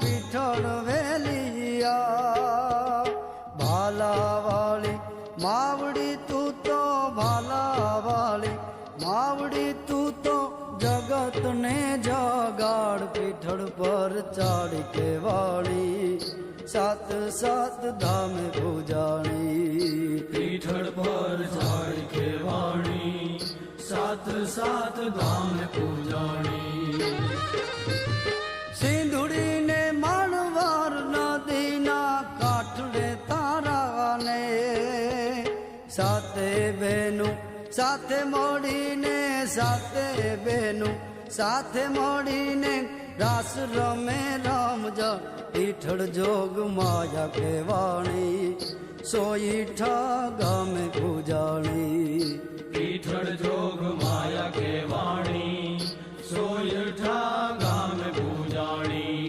પીઠળ વેલિયા. ભાલાવાળી માવડી તું તો ભાલાવાળી માવડી તું તો જગતને જગાડ, પીઠળ પર ચાડી કે વાળી સાત સાત ધામ પૂજાણી. પીઠળ પર ઝાડ ખેવાણી સાત સાત ધામ પૂજાણી. સાથે બેનું, સાથે મળીને, સાથે બેનું, સાથે મળીને રાસ રમે રમજ પીઠળ જોગ માયા કહેવાણી. સોઈઠા ગમે પૂજાણી.